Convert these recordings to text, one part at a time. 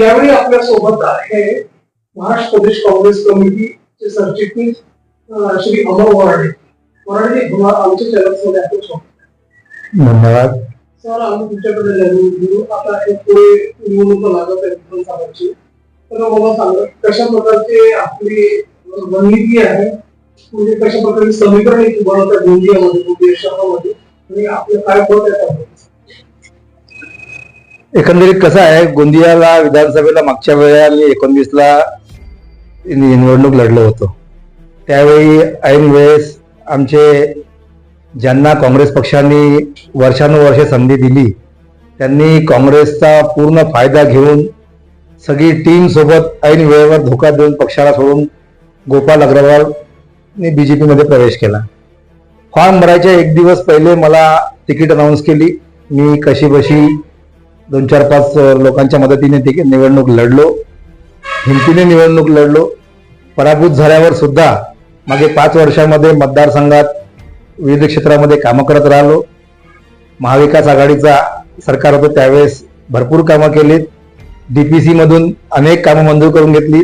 यावेळी आपल्यासोबत आहे महाराष्ट्र प्रदेश काँग्रेस कमिटीचे सरचिटणीस श्री अमर वराडे. वराडे आमच्या चॅनल्समध्ये आपलं स्वागत धन्यवाद. सर आम्ही तुमच्याकडे जाणून आता हे पुढे निवडणुका लागत आहे विधानसभाची तर मला सांगा कशा प्रकारची आपली रणनीती आहे? म्हणजे कशा प्रकारचे समीकरण तुम्हाला त्या गोंदियामध्ये गोंदिया शहरामध्ये? आणि आपलं काय होत आहे? एकंदरीत कसं आहे गोंदियाला विधानसभेला मागच्या वेळेला मी एकोणवीसला निवडणूक लढलो होतो. त्यावेळी ऐन वेळेस आमचे ज्यांना काँग्रेस पक्षाने वर्षानुवर्षे संधी दिली त्यांनी काँग्रेसचा पूर्ण फायदा घेऊन सगळी टीम सोबत ऐन वेळेवर धोका देऊन पक्षाला सोडून गोपाल अग्रवालने जे पीमध्ये प्रवेश केला. फॉर्म भरायच्या एक दिवस पहिले मला तिकीट अनाऊन्स केली मी कशी बशी दोन चार पाच लोकांच्या मदतीने तिकीट निवडणूक लढलो. हिमतीने निवडणूक लढलो. पराभूत झाल्यावर सुद्धा मागे पाच वर्षामध्ये मतदारसंघात विविध क्षेत्रामध्ये कामं करत राहिलो. महाविकास आघाडीचा सरकार होतं त्यावेळेस भरपूर कामं केलीत. बी पी सीमधून अनेक कामं मंजूर करून घेतली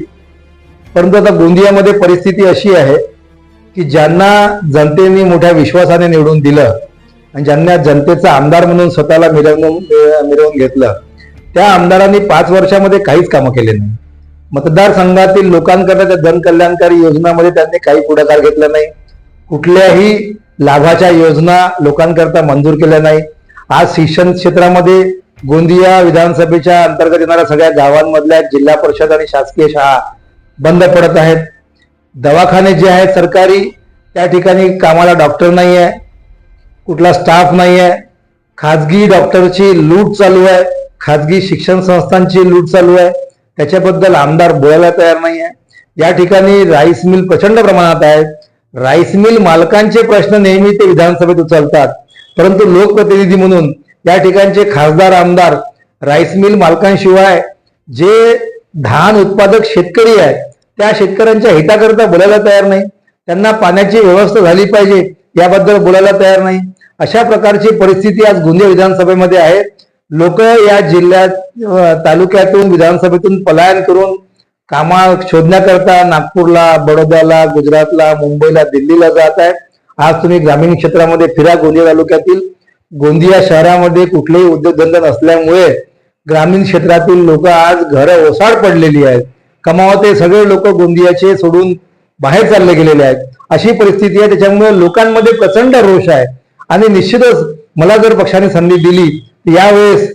परंतु आता गोंदियामध्ये परिस्थिती अशी आहे की ज्यांना जनतेने मोठ्या विश्वासाने निवडून दिलं आणि ज्यांना जनतेचा आमदार म्हणून स्वतःला मिरवून मिरवून घेतलं त्या आमदारांनी पाच वर्षामध्ये काहीच कामं केले नाही. मतदारसंघातील लोकांकरता त्या जनकल्याणकारी योजनामध्ये त्यांनी काही पुढाकार घेतला नाही. कुठल्याही लाभाच्या योजना लोकांकरता मंजूर केल्या नाही. आज शिक्षण क्षेत्रामध्ये गोंदिया विधानसभेच्या अंतर्गत येणाऱ्या सगळ्या गावांमधल्या जिल्हा परिषद आणि शासकीय शाळा बंद पडत आहेत. दवाखाने जे आहेत सरकारी त्या ठिकाणी कामाला डॉक्टर नाही आहे कुठला स्टाफ नाही आहे खाजगी डॉक्टरची लूट चालू आहे. खाजगी शिक्षण संस्थांची लूट चालू आहे. त्याच्याबद्दल आमदार बोलायला तयार नाही आहे या ठिकाणी राईस मिल प्रचंड प्रमाणात आहेत राईस मिल मालकांचे प्रश्न नेहमी ते विधानसभेत उचलतात. परंतु लोकप्रतिनिधी म्हणून या ठिकाणचे खासदार आमदार राईस मिल मालकांशिवाय जे धान उत्पादक शेतकरी आहेत त्या शेतकऱ्यांच्या हिताकरता बोलायला तयार नाही. त्यांना पाण्याची व्यवस्था झाली पाहिजे याबद्दल बोलायला तयार नाही. अशा प्रकारची परिस्थिती आज गोंदिया विधानसभेमध्ये आहे. लोक या जिल्ह्यात तालुक्यातून विधानसभेतून पलायन करून कामा शोधण्याकरता नागपूरला बडोद्याला गुजरातला मुंबईला दिल्लीला जात आहेत. आज तुम्ही ग्रामीण क्षेत्रामध्ये फिरा गोंदिया तालुक्यातील. गोंदिया शहरामध्ये कुठलेही उद्योगधंदा नसल्यामुळे ग्रामीण क्षेत्रातील लोक आज घरं ओसाड पडलेली आहेत. कमावते सगळे लोक गोंदियाचे सोडून बाहेर चालले गेलेले आहेत. अशी परिस्थिती आहे त्याच्यामुळे लोकांमध्ये प्रचंड रोष आहे. आणि निश्चितच मला जर पक्षाने संधी दिली यावेळेस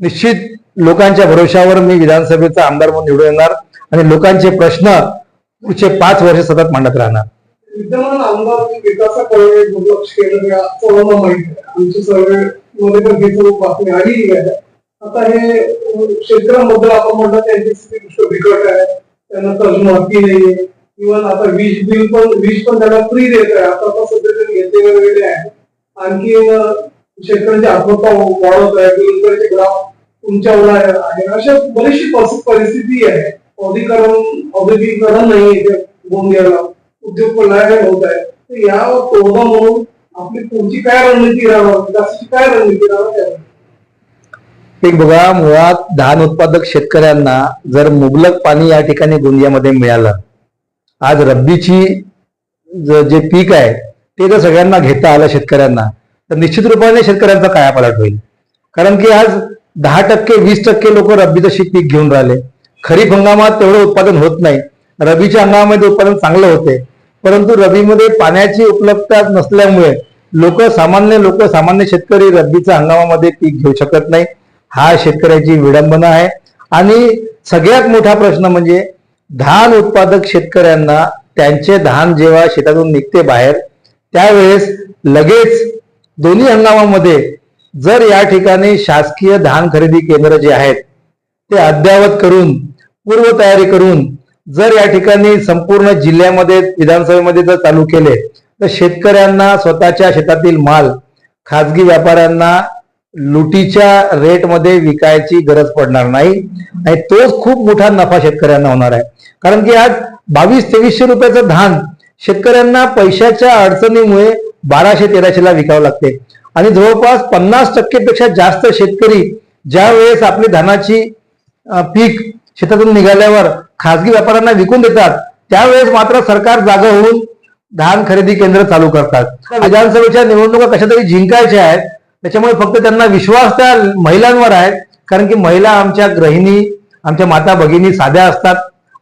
निश्चित लोकांच्या भरोशावर मी विधानसभेचा आमदार म्हणून निवडून येणार आणि लोकांचे प्रश्न पुढचे पाच वर्ष सतत मांडत राहणार. विद्यमान आमदार विकासाकडे दुर्लक्ष केलं सर्वांना माहिती सर्वे मध्ये पण बातमी आता हे क्षेत्र शेतकऱ्यांबद्दल आपण म्हणलं त्यांची स्थिती पुष्कळ बिकट आहे. त्यांना कर्जमाफी नाहीये. इव्हन आता वीज बिल पण वीज पण त्यांना फ्री देत आहे. आता सध्या त्यांनी घेतले आहे. आणखी शेतकऱ्यांची आत्महत्या वाढत आहे बेरोजगारीचे ग्राफ उंचावला आहे. अशा बरीचशी परिस्थिती आहे. औद्योगिकरण औद्योगिकरण नाही इथे गोंदियाला उद्योग पण होत आहे तर या तोडगा म्हणून आपली पुढची काय रणनीती राहणार? विकासाची काय रणनीती राहणार एक बघा मुळात धान उत्पादक शेतकऱ्यांना जर मुबलक पाणी या ठिकाणी गोंदियामध्ये मिळालं आज रब्बीची जे पीक आहे ते जर सगळ्यांना घेता आलं शेतकऱ्यांना तर निश्चित रूपाने शेतकऱ्यांचा कायापालट होईल. कारण की आज दहा टक्के वीस टक्के लोक रब्बीचं शीत पीक घेऊन राहिले. खरीप हंगामात तेवढं उत्पादन होत नाही. रबीच्या हंगामामध्ये उत्पादन चांगलं होते. परंतु रबीमध्ये पाण्याची उपलब्धता नसल्यामुळे लोक सामान्य लोक सामान्य शेतकरी रब्बीच्या हंगामामध्ये पीक घेऊ शकत नाही. हा शेतकऱ्याची विडंबना आहे. आणि सगळ्यात मोठा प्रश्न म्हणजे धान उत्पादक शेतकऱ्यांना त्यांचे धान जेव्हा शेतातून निघते बाहेर त्यावेळेस लगेच दोन्ही हंगामामध्ये जर या ठिकाणी शासकीय धान खरेदी केंद्र जे आहेत ते अद्ययावत करून पूर्वतयारी करून जर या ठिकाणी संपूर्ण जिल्ह्यामध्ये विधानसभेमध्ये जर चालू केले तर शेतकऱ्यांना स्वतःच्या शेतातील माल खाजगी व्यापाऱ्यांना लुटीच्या रेटमध्ये विकायची गरज पडणार नाही. आणि तोच खूप मोठा नफा शेतकऱ्यांना होणार आहे. कारण की आज बावीस तेवीसशे रुपयाचं धान शेतकऱ्यांना पैशाच्या अडचणीमुळे बाराशे तेराशेला विकावं लागते. आणि जवळपास पन्नास टक्केपेक्षा जास्त शेतकरी ज्या वेळेस आपली धानाची पीक शेतातून निघाल्यावर खासगी व्यापाऱ्यांना विकून देतात त्यावेळेस मात्र सरकार जागा होऊन धान खरेदी केंद्र चालू करतात. विधानसभेच्या निवडणुका कशा तरी जिंकायच्या आहेत त्याच्यामुळे फक्त त्यांना विश्वास त्या महिलांवर आहे कारण की महिला आमच्या गृहिणी आमच्या माता भगिनी साध्या असतात.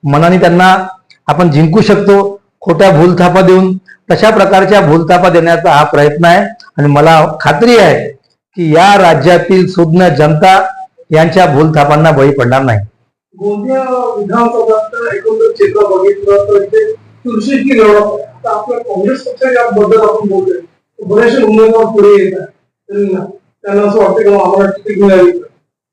मनाने त्यांना आपण जिंकू शकतो. खोट्या भूलथापा देऊन तशा प्रकारच्या भूलथापा देण्याचा हा प्रयत्न आहे. आणि मला खात्री आहे की या राज्यातील सुज्ञ जनता यांच्या भूलथापांना बळी पडणार नाही. गोंदिया विधानसभेचं एकंदर चित्र बघितलं तर इथे तुळशीची लढत आहे. आता आपल्या काँग्रेस पक्षाच्या बद्दल आपण बोलतोय. तर बरेचसे उमेदवार पुढे येत आहेत. त्यांना असं वाटतं की आम्हाला तिकीट मिळावी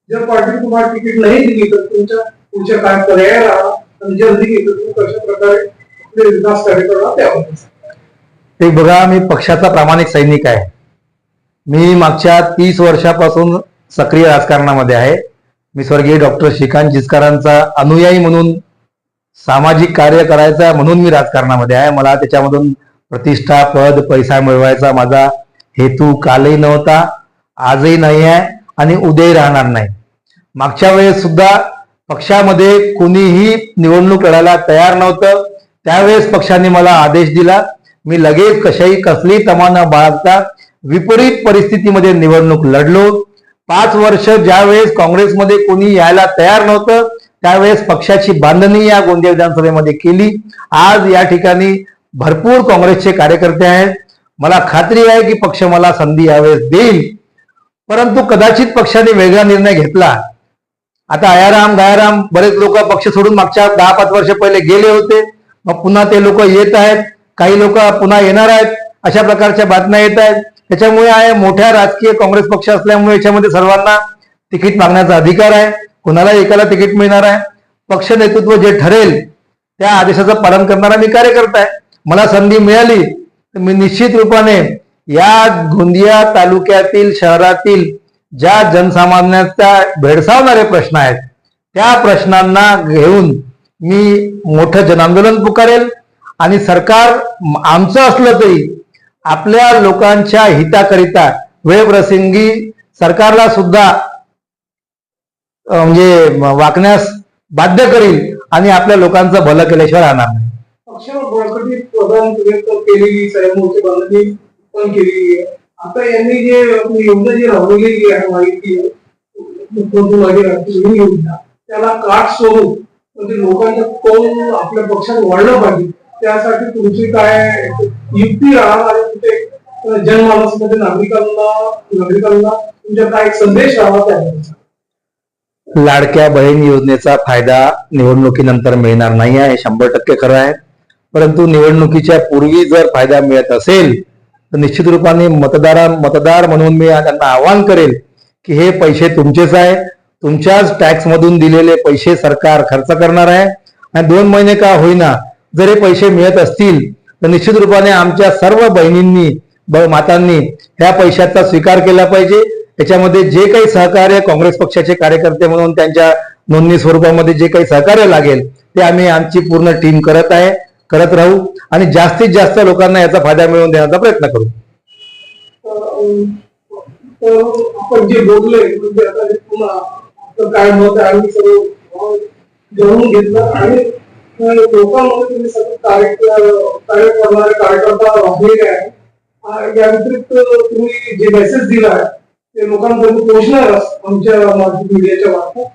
जर पार्टी तुम्हाला तिकीट नाही दिली तर तुमच्या पुढच्या काय पर्याय राहा आणि जर दिली तर तुम्ही कशा प्रकारे विकास ते बघा मी पक्षाचा प्रामाणिक सैनिक आहे. मी मागच्या तीस वर्षापासून सक्रिय राजकारणामध्ये आहे. मी स्वर्गीय डॉक्टर श्रीकांत जिचकरांचा अनुयायी म्हणून सामाजिक कार्य करायचा म्हणून मी राजकारणामध्ये आहे. मला त्याच्यामधून प्रतिष्ठा पद पैसा मिळवायचा माझा हेतू कालही नव्हता आजही नाही आहे आणि उद्याही राहणार नाही. मागच्या वेळेस सुद्धा पक्षामध्ये कोणीही निवडणूक लढायला तयार नव्हतं. त्यावेळेस पक्षाने मला आदेश दिला मी लगेच कशाही कसली तमा न बाळगता विपरीत परिस्थितीमध्ये निवडणूक लढलो. पाच वर्ष ज्यावेळेस काँग्रेसमध्ये कोणी यायला तयार नव्हतं त्यावेळेस पक्षाची बांधणी या गोंदिया विधानसभेमध्ये केली. आज या ठिकाणी भरपूर काँग्रेसचे कार्यकर्ते आहेत. मला खात्री आहे की पक्ष मला संधी यावेळेस देईल. परंतु कदाचित पक्षाने वेगळा निर्णय घेतला. आता आयाराम गायाराम बरेच लोक पक्ष सोडून मागच्या दहा पाच वर्ष पहिले गेले होते. मग पुन्हा ते लोक येत आहेत काही लोक पुन्हा येणार आहेत अशा प्रकारच्या बातम्या येत आहेत. त्याच्यामुळे आहे मोठ्या राजकीय काँग्रेस पक्ष असल्यामुळे याच्यामध्ये सर्वांना तिकीट मागण्याचा अधिकार आहे. कुणाला एकाला तिकीट मिळणार आहे. पक्ष नेतृत्व जे ठरेल त्या आदेशाचं पालन करणारा मी कार्यकर्ता आहे. मला संधी मिळाली तर मी निश्चित रूपाने या गोंदिया तालुक्यातील शहरातील ज्या जनसामान्याचा भेडसावणारे प्रश्न आहेत त्या प्रश्नांना घेऊन मी मोठं जनआंदोलन पुकारेल आणि सरकार आमचं असलं तरी आपल्या लोकांच्या हिताकरिता वेळप्रसंगी सरकारला सुद्धा म्हणजे वाकण्यास बाध्य करील आणि आपल्या लोकांचं भलं केल्याशिवाय राहणार नाही. केलेली पण केलेली आहे. आता यांनी जे योजना जी राबवलेली आहे माहिती योजना त्याला काट स्वरूप म्हणजे लोकांचा कौल आपल्या पक्षात वाढलं पाहिजे. त्यासाठी तुमची काय युक्ती राहणार आणि कुठे? जनमानसमध्ये नागरिकांना नागरिकांना तुमच्या काय संदेश राहावा त्या लाडक्या बहीण योजनेचा फायदा निवडणुकीनंतर मिळणार नाही आहे शंभर टक्के खरं आहे. परंतु निवडणुकीच्या पूर्वी जर फायदा मिळत असेल तर निश्चित रूपाने मतदारा मतदार म्हणून मी त्यांना आवाहन करेल की हे पैसे तुमचेच आहे. तुमच्याच टॅक्स मधून दिलेले पैसे सरकार खर्च करणार आहे. आणि दोन महिने का होईना जर हे पैसे मिळत असतील तर निश्चित रूपाने आमच्या सर्व बहिणींनी मातांनी ह्या पैशाचा स्वीकार केला पाहिजे. त्याच्यामध्ये जे काही सहकार्य काँग्रेस पक्षाचे कार्यकर्ते म्हणून त्यांच्या नोंदणी स्वरूपामध्ये जे काही सहकार्य लागेल ते आम्ही आमची पूर्ण टीम करत आहे करत राहू. आणि जास्तीत जास्त लोकांना याचा फायदा मिळवून देण्याचा प्रयत्न करू. आपण जे बोललोय म्हणजे तर काय मत आहे? आम्ही सर्व जाणून घेतलं आणि लोकांमध्ये तुम्ही सतत कार्य कार्य करणारे कार्यकर्ता राबलेले आहे या व्यतिरिक्त तुम्ही जे मेसेज दिला आहे ते लोकांपर्यंत पोहोचणार आमच्या मार्फत मीडियाच्या मार्फत.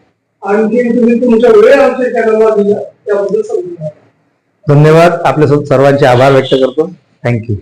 आणखी तुम्ही तुमच्या वेळ आमच्या चॅनलला दिला त्याबद्दल समजून धन्यवाद. आपल्या सर्वांचे आभार व्यक्त करतो. थँक्यू